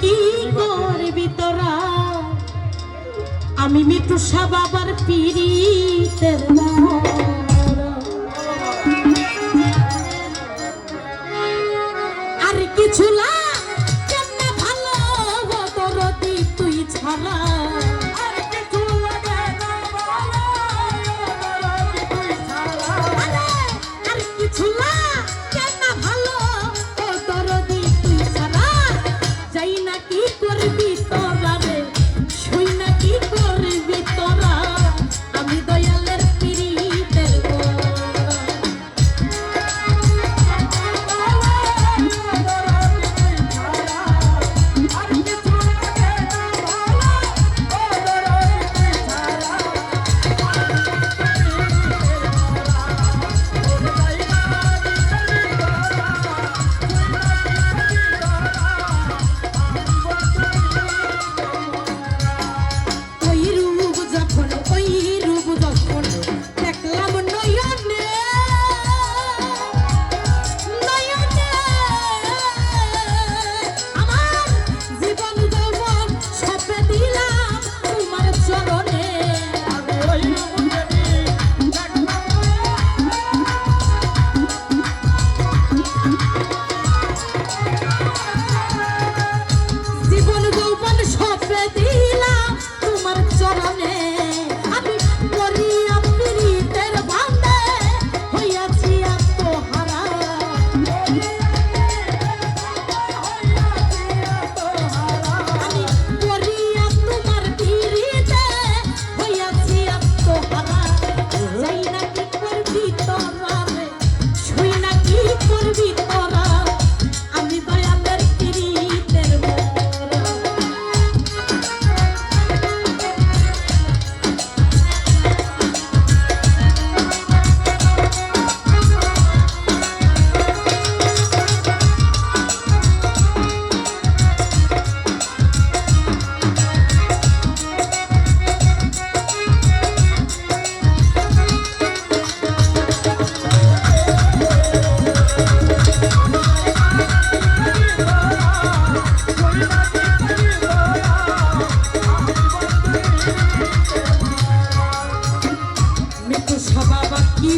কি করবি তোরা? আমি মিটুষা বাবার পিড়িতের মা। Y por corrí toda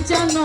যেন